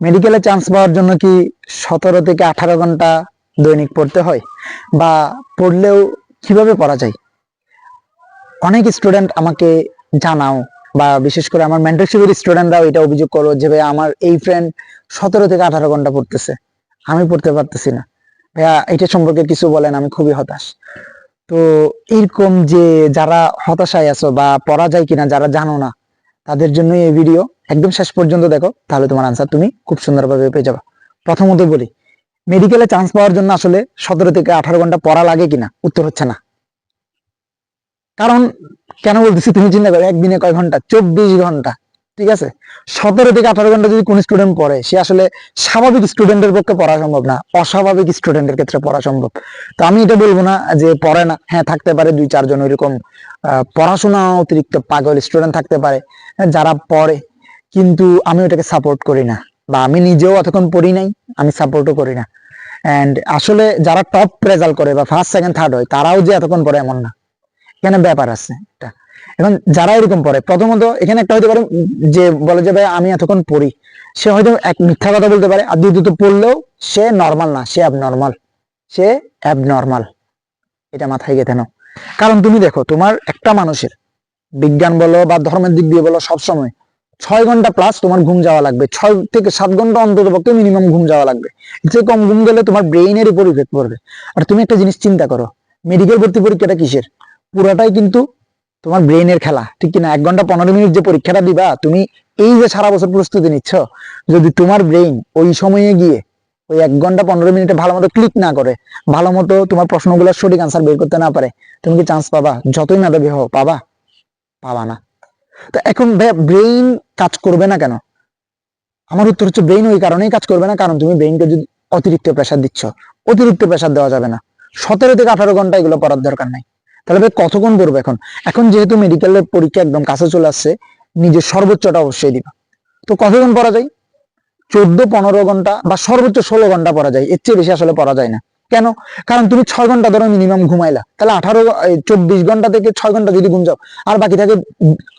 মেডিকেলে চান্স পাওয়ার জন্য কি সতেরো থেকে আঠারো ঘণ্টা দৈনিক পড়তে হয়? বা পড়লেও কীভাবে পড়া যায়? অনেক স্টুডেন্ট আমাকে জানাও বা বিশেষ করে আমার মেন্টরশিপের স্টুডেন্টরাও এটা অভিযোগ করো যে ভাই আমার এই ফ্রেন্ড সতেরো থেকে আঠারো ঘণ্টা পড়তেছে। আমি পড়তে পারতেছি না। ভাইয়া, এটা সম্পর্কে কিছু বলেন, আমি খুবই হতাশ। তো এরকম যে যারা হতাশায় আছো বা পড়া যায় কিনা, যারা জানো না তাদের জন্য এই ভিডিও একদম শেষ পর্যন্ত দেখো, তাহলে তোমার আনসার তুমি খুব সুন্দরভাবে পেয়ে যাবে। প্রথমত বলি মেডিকেলে চান্স পাওয়ার জন্য আসলে সতেরো থেকে আঠারো ঘণ্টা পড়া লাগে কিনা? উত্তর হচ্ছে না। কারণ কেন বলতেছি, তুমি চিন্তা করো, একদিনে কয় ঘণ্টা? চব্বিশ ঘণ্টা। ঠিক আছে? সতেরো থেকে আঠারো ঘণ্টা যদি কোন স্টুডেন্ট পড়ে সে আসলে স্বাভাবিক স্টুডেন্টের পক্ষে পড়া সম্ভব না অস্বাভাবিক স্টুডেন্টের ক্ষেত্রে পড়া সম্ভব। তো আমি এটা বলব না যে পড়ে না হ্যাঁ থাকতে পারে দুই চারজন আহ, পড়াশোনা অতিরিক্ত পাগল স্টুডেন্ট থাকতে পারে হ্যাঁ, যারা পড়ে। কিন্তু আমি ওটাকে সাপোর্ট করি না বা আমি নিজেও এতক্ষণ পড়ি নাই আমি সাপোর্টও করি না। এন্ড আসলে যারা টপ রেজাল্ট করে বা ফার্স্ট সেকেন্ড থার্ড হয় তারাও যে এতক্ষণ পড়ে এমন না। এখানে ব্যাপার আছে এটা এখন যারা এরকম পড়ে, প্রথমত এখানে একটা হতে পারে যে বলে যে, ভাই, আমি এতক্ষণ পড়ি। সে হয়তো এক মিথ্যা কথা বলতে পারে, আর দ্বিতীয়ত পড়লেও সে নর্মাল না, সে অ্যাবনর্মাল সে অ্যাবনর্মাল এটা মাথায় গেঁথে নাও। কারণ তুমি দেখো, তোমার একটা মানুষের বিজ্ঞান বলো বা ধর্মের দিক দিয়ে বলো, সবসময় ছয় ঘণ্টা প্লাস তোমার ঘুম যাওয়া লাগবে। ছয় থেকে সাত ঘণ্টা অন্তত পক্ষে মিনিমাম ঘুম যাওয়া লাগবে। যে কম ঘুম গেলে তোমার ব্রেইনের উপর ইফেক্ট পড়বে। আর তুমি একটা জিনিস চিন্তা করো মেডিকেল ভর্তি পরীক্ষাটা কিসের? পুরোটাই কিন্তু তোমার ব্রেইনের খেলা। ঠিক কিনা? এক ঘণ্টা পনেরো মিনিট যে পরীক্ষাটা দিবা, তুমি এই যে সারা বছর প্রস্তুতি নিচ্ছ, যদি তোমার ব্রেইন ওই সময়ে গিয়ে ওই এক ঘণ্টা পনেরো মিনিটে ভালো মতো ক্লিক না করে, ভালো মতো তোমার প্রশ্নগুলোর সঠিক আনসার বের করতে না পারে, তুমি কি চান্স পাবা? যতই মেধাবী হও, পাবা? পাবা না। তো এখন ব্রেইন কাজ করবে না কেন? আমার উত্তর হচ্ছে ব্রেইন ওই কারণেই কাজ করবে না, কারণ তুমি ব্রেইনকে যদি অতিরিক্ত প্রেশার দিচ্ছ, অতিরিক্ত প্রেশার দেওয়া যাবে না। সতেরো থেকে আঠারো ঘণ্টা এগুলো পড়ার দরকার নাই। তাহলে ভাই কতক্ষণ পড়বে এখন? এখন যেহেতু মেডিকেলের পরীক্ষা একদম কাছে চলে আসছে, নিজের সর্বোচ্চটা অবশ্যই দিবা। তো কতক্ষণ পড়া যায়? চোদ্দ, পনেরো ঘণ্টা বা সর্বোচ্চ ষোলো ঘণ্টা পড়া যায়, এর চেয়ে বেশি আসলে পড়া যায় না। কেন? কারণ তুমি ছয় ঘণ্টা ধরো মিনিমাম ঘুমাইলা, তাহলে আঠারো চব্বিশ ঘণ্টা থেকে ছয় ঘণ্টা যদি ঘুম যাও, আর বাকি থাকে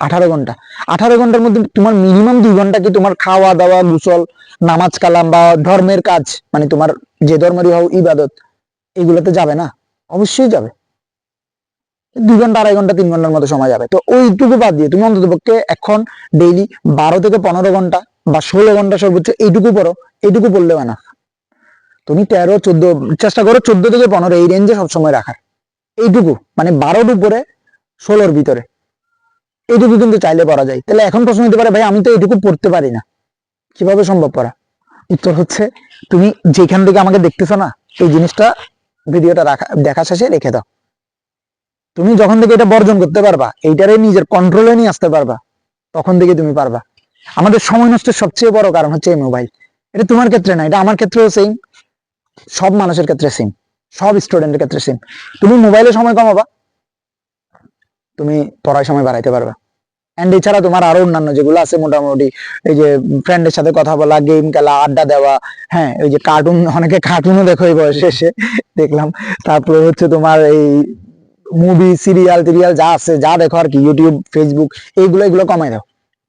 আঠারো ঘণ্টা। আঠারো ঘণ্টার মধ্যে তোমার মিনিমাম দুই ঘণ্টা কি তোমার খাওয়া দাওয়া, গুসল, নামাজ কালাম বা ধর্মের কাজ মানে তোমার যে ধর্মেরই হও ইবাদত, এগুলোতে যাবে না? অবশ্যই যাবে। দুই ঘণ্টা আড়াই ঘণ্টা তিন ঘণ্টার মতো সময় যাবে। তো ওইটুকু বাদ দিয়ে তুমি অন্তত পক্ষে এখন ডেইলি বারো থেকে পনেরো ঘণ্টা বা ষোলো ঘণ্টা সর্বোচ্চ এইটুকু পড়ো, এইটুকু পড়লেও না। তুমি তেরো, চোদ্দ, চেষ্টা করো চোদ্দ থেকে পনেরো, এই রেঞ্জে সবসময় রাখার। এইটুকু মানে বারোর উপরে, ষোলোর ভিতরে। এইটুকু কিন্তু চাইলে পড়া যায়। তাহলে এখন প্রশ্ন হতে পারে, ভাই, আমি তো এইটুকু পড়তে পারি না। কীভাবে সম্ভব পড়া? উত্তর হচ্ছে, তুমি যেখান থেকে আমাকে দেখতেছো না, এই জিনিসটা ভিডিওটা রাখা, দেখা শেষে রেখে দাও। তুমি যখন থেকে এটা বর্জন করতে পারবা, এইটারে নিজের কন্ট্রোলে নিয়ে আসতে পারবা, তখন থেকে তুমি পারবা। আমাদের সময় নষ্টের সবচেয়ে বড় কারণ হচ্ছে এই মোবাইল এটা তোমার ক্ষেত্রে না, এটা আমার ক্ষেত্রেও সেম সব মানুষের ক্ষেত্রে সেম সব স্টুডেন্টের ক্ষেত্রে সেম তুমি মোবাইলে সময় কমাবা, তুমি পড়ায় সময় বাড়াইতে পারবা। এন্ড এছাড়া তোমার আরও অন্যান্য যেগুলো আছে, মোটামুটি এই যে ফ্রেন্ডের সাথে কথা বলা গেম খেলা, আড্ডা দেওয়া হ্যাঁ ওই যে কার্টুন অনেকে কার্টুনও দেখো এই বয়সে এসে, দেখলাম। তারপরে হচ্ছে তোমার এই মুভি সিরিয়াল টিরিয়াল যা আছে, যা দেখো আর কি ইউটিউব ফেসবুক এইগুলো, এগুলো কমাই দাও।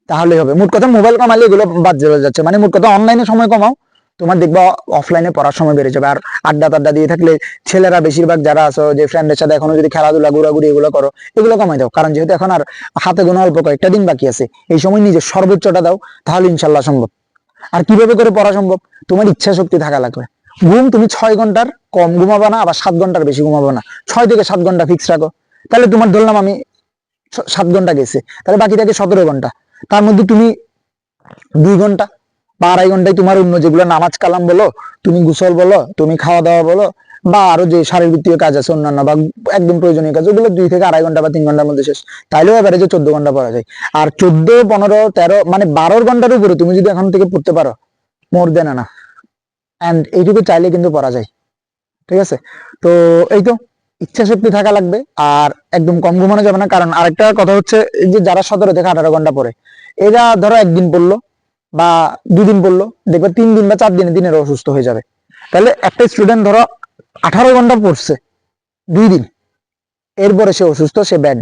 তাহলে হবে। মোট কথা মোবাইল কমালে এগুলো বাদ যাচ্ছে। মানে মোট কথা অনলাইনে সময় কমাও, তোমার দেখবা অফলাইনে পড়ার সময় বেড়ে যাবে। আর আড্ডা টাড্ডা দিয়ে থাকলে ছেলেরা বেশিরভাগ যারা আছো, যে ফ্রেন্ডের সাথে এখনও যদি খেলাধুলা, ঘোরাঘুরি এগুলো করো, এগুলো কমাই দাও। কারণ যেহেতু এখন আর হাতে গোনা অল্প কয়েকটা দিন বাকি আছে, এই সময় নিজের সর্বোচ্চটা দাও, তাহলে ইনশাল্লাহ সম্ভব। আর কীভাবে করে পড়া সম্ভব? তোমার ইচ্ছা শক্তি থাকা লাগবে। ঘুম তুমি ছয় ঘণ্টার কম ঘুমাবা না, আবার সাত ঘণ্টার বেশি ঘুমাবো না। ছয় থেকে সাত ঘণ্টা ফিক্স রাখো। তাহলে তোমার ধরলাম আমি সাত ঘণ্টা গেছে। তাহলে বাকি থাকে সতেরো ঘণ্টা। তার মধ্যে তুমি দুই ঘণ্টা বা আড়াই ঘন্টায় তোমার অন্য যেগুলো নামাজ কালাম বলো, তুমি গোসল বলো, তুমি খাওয়া দাওয়া বলো, বা আরও যে শারীরবৃত্তীয় কাজ আছে অন্যান্য বা একদম প্রয়োজনীয় কাজ, ওগুলো দুই থেকে আড়াই ঘণ্টা বা তিন ঘণ্টার মধ্যে শেষ। তাইলেও এবারে যে চোদ্দ ঘণ্টা পড়া যায়। আর চোদ্দ, পনেরো, তেরো মানে বারোর ঘণ্টার উপরে তুমি যদি এখন থেকে পড়তে পারো মোর দেন না। অ্যান্ড এইটুকু চাইলে কিন্তু পড়া যায়। ঠিক আছে? তো এই তো ইচ্ছা শক্তি থাকা লাগবে, আর একদম কম ঘুমানো যাবে না। কারণ আরেকটা কথা হচ্ছে যে যারা সতেরো থেকে আঠারো ঘণ্টা পড়ে, এরা ধরো একদিন পড়ল, বা দুদিন পড়ল, দেখবে তিন দিন বা চার দিনে দিনের অসুস্থ হয়ে যাবে। তাহলে একটা স্টুডেন্ট ধরো আঠারো ঘণ্টা পড়ছে, দুই দিন। এরপরে সে অসুস্থ, সে ব্যাড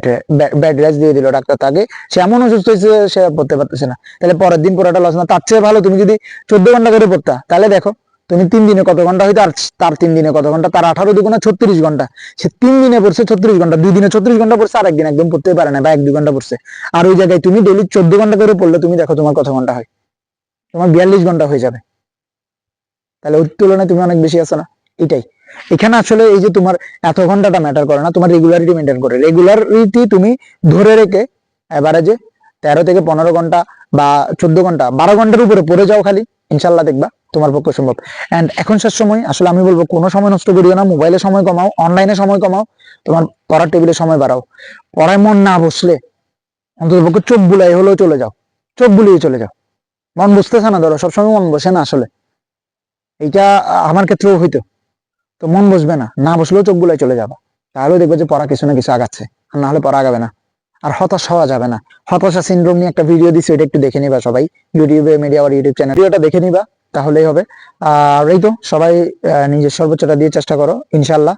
ব্যাড রেস্ট দিয়ে দিল ডাক্তার তাকে। সে এমন অসুস্থ হয়েছে, সে পড়তে পারতেছে না। তাহলে পরের দিন পুরোটা লস না। তার চেয়ে ভালো তুমি যদি চোদ্দ ঘণ্টা করে পড়তা, তাহলে দেখো তুমি তিন দিনে কত ঘণ্টা হয়তো আর তার তিন দিনে কত ঘণ্টা? তার আঠারো দুগুণা ছত্রিশ ঘণ্টা। সে তিন দিনে পড়ছে ছত্রিশ ঘণ্টা, দুই দিনে ছত্রিশ ঘণ্টা পড়ছে আর একদিন একদম পড়তে পারে না বা এক দুই ঘণ্টা পড়ছে। আর ওই জায়গায় তুমি ডেলি চোদ্দ ঘণ্টা করে পড়লে তুমি দেখো তোমার কত ঘণ্টা হয়। তোমার বিয়াল্লিশ ঘণ্টা হয়ে যাবে। তাহলে ওর তুলনায় তুমি অনেক বেশি আছো না? এটাই। এখানে আসলে এই যে তোমার এত ঘন্টাটা ম্যাটার করে না, তোমার রেগুলারিটি মেনটেন করে। রেগুলারিটি তুমি ধরে রেখে এভারেজে তেরো থেকে পনেরো ঘণ্টা বা চোদ্দ ঘণ্টা, বারো ঘণ্টার উপরে পড়ে যাও খালি। ইনশাল্লাহ দেখবা তোমার পক্ষে সম্ভব। এন্ড এখনকার সময়, আসলে আমি বলব কোনো সময় নষ্ট করিও না, মোবাইলে সময় কমাও অনলাইনে সময় কমাও, তোমার পড়ার টেবিলে সময় বাড়াও। পড়ায় মন না বসলে অন্তত পক্ষে চোখ বুলাই হলেও চলে যাও। চোখ বুলিয়ে চলে যাও। মন বসতেছে না ধরো, সবসময় মন বসে না আসলে। এইটা আমার ক্ষেত্রেও হইতো। তো মন বসবে না না বসলেও চোখ বুলাই চলে যাবে। তাহলেও দেখবে যে পড়া কিছু না কিছু আগাচ্ছে, আর না হলে পড়া আগাবে না। আর হতাশ হওয়া যাবে না। হতাশা সিনড্রোম নিয়ে একটা ভিডিও দিচ্ছি ওটা একটু দেখে নিবা সবাই। ইউটিউবে মিডিয়া আর ইউটিউব চ্যানেল ভিডিওটা দেখে নিবা, তাহলেই হবে। আর এই তো, সবাই নিজের সর্বোচ্চটা দিয়ে চেষ্টা করো ইনশাল্লাহ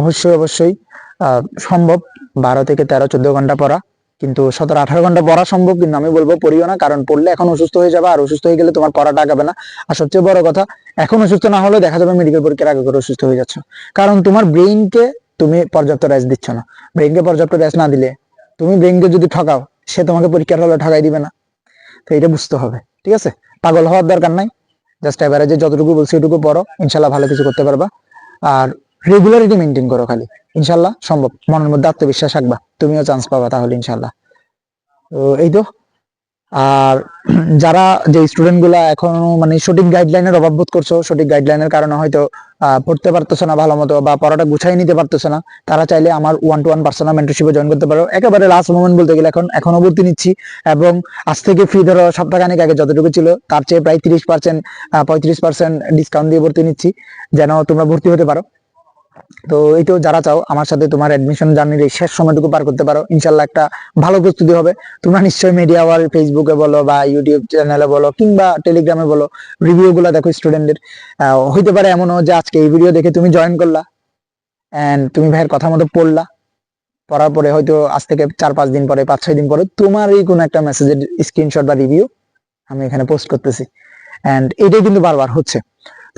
অবশ্যই অবশ্যই সম্ভব। বারো থেকে তেরো, চোদ্দ ঘণ্টা পড়া। কিন্তু সতেরো, আঠারো ঘণ্টা পড়া সম্ভব, কিন্তু আমি বলব পড়িও না, কারণ পড়লে এখন অসুস্থ হয়ে যাবে, আর অসুস্থ হয়ে গেলে তোমার পড়াটা আগাবে না। আর সবচেয়ে বড় কথা, এখন অসুস্থ না হলে দেখা যাবে মেডিকেল পরীক্ষার আগে করে অসুস্থ হয়ে যাচ্ছ। কারণ তোমার ব্রেইনকে তুমি পর্যাপ্ত রেস্ট দিচ্ছ না। ব্রেইনকে পর্যাপ্ত রেস্ট না দিলে তুমি ব্যাংকে যদি ঠকাও, সে তোমাকে পরীক্ষার হলে ঠকাই দিবে না। তো এটা বুঝতে হবে, ঠিক আছে? পাগল হওয়ার দরকার নাই। জাস্ট এভারেজে যতটুকু বলছি ওটুকু পড়ো, ইনশাল্লাহ ভালো কিছু করতে পারবা। আর রেগুলারিটি মেনটেন করো খালি। ইনশাল্লাহ সম্ভব। মনের মধ্যে আত্মবিশ্বাস রাখবা। তুমিও চান্স পাবা তাহলে ইনশাল্লাহ। তো এই তো। আর যারা যে স্টুডেন্টগুলা এখনও মানে সঠিক গাইডলাইনের অভাব বোধ করছ, সঠিক গাইডলাইনের কারণে হয়তো পড়তে পারতেছো না ভালো মতো বা পড়াটা গুছাই নিতে পারতেছো না, তারা চাইলে আমার ওয়ান টু ওয়ান পার্সোনাল মেন্টরশিপে জয়েন করতে পারো। একেবারে লাস্ট মোমেন্ট বলতে গেলে এখন, এখনও ভর্তি নিচ্ছি এবং আজ থেকে ফি ধরো সপ্তাহখানেক আগে যতটুকু ছিল, তার চেয়ে প্রায় তিরিশ পার্সেন্ট পঁয়ত্রিশ পার্সেন্ট ডিসকাউন্ট দিয়ে ভর্তি নিচ্ছি, যেন তোমরা ভর্তি হতে পারো। তো তো যারা চাও, আমার সাথে তোমার অ্যাডমিশন জার্নির এই শেষ সময়টুকু পার করতে পারো। ইনশাল্লাহ একটা ভালো প্রস্তুতি হবে। তোমরা নিশ্চয়ই মিডিয়া ওয়াল ফেসবুকে বলো বা ইউটিউব চ্যানেলে বলো কিংবা টেলিগ্রামে বলো রিভিউ গুলো দেখো স্টুডেন্টদের হইতে পারে এমনও যে আজকে এই ভিডিও দেখে তুমি জয়েন করলা এন্ড তুমি ভাইয়ের কথা মতো পড়লা। পড়ার পরে হয়তো আজ থেকে চার পাঁচ দিন পরে পাঁচ ছয় দিন পরে তোমার এই কোনো একটা মেসেজের স্ক্রিনশট বা রিভিউ আমি এখানে পোস্ট করতেছি। এন্ড এটাই কিন্তু বারবার হচ্ছে।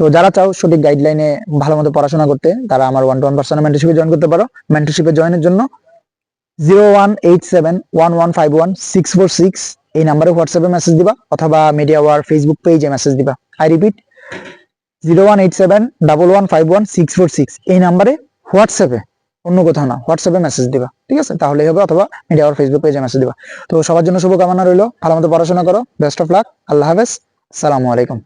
তো যারা চাও সঠিক গাইডলাইনে ভালো মতো পড়াশোনা করতে, তারা আমার ওয়ান টু ওয়ান পার্সোনাল মেন্টরশিপে জয়েন করতে পারো। মেন্টরশিপে জয়েনের জন্য zero one eight seven one one five one six four six এই নাম্বারে হোয়াটসঅ্যাপে মেসেজ দিবা, অথবা মিডিয়া ওয়ার ফেসবুক পেজে মেসেজ দিবা। I repeat zero one eight seven double one five one six four six এই নাম্বারে হোয়াটসঅ্যাপে অন্য কোথাও না হোয়াটসঅ্যাপে মেসেজ দিবা। ঠিক আছে? তাহলেই হবে, অথবা মিডিয়া ওয়ার ফেসবুক পেজে মেসেজ দিবা। তো সবার জন্য শুভকামনা রইল ভালো মতো পড়াশোনা করো বেস্ট অফ লাক আল্লাহ হাফেজ, আসসালামু আলাইকুম।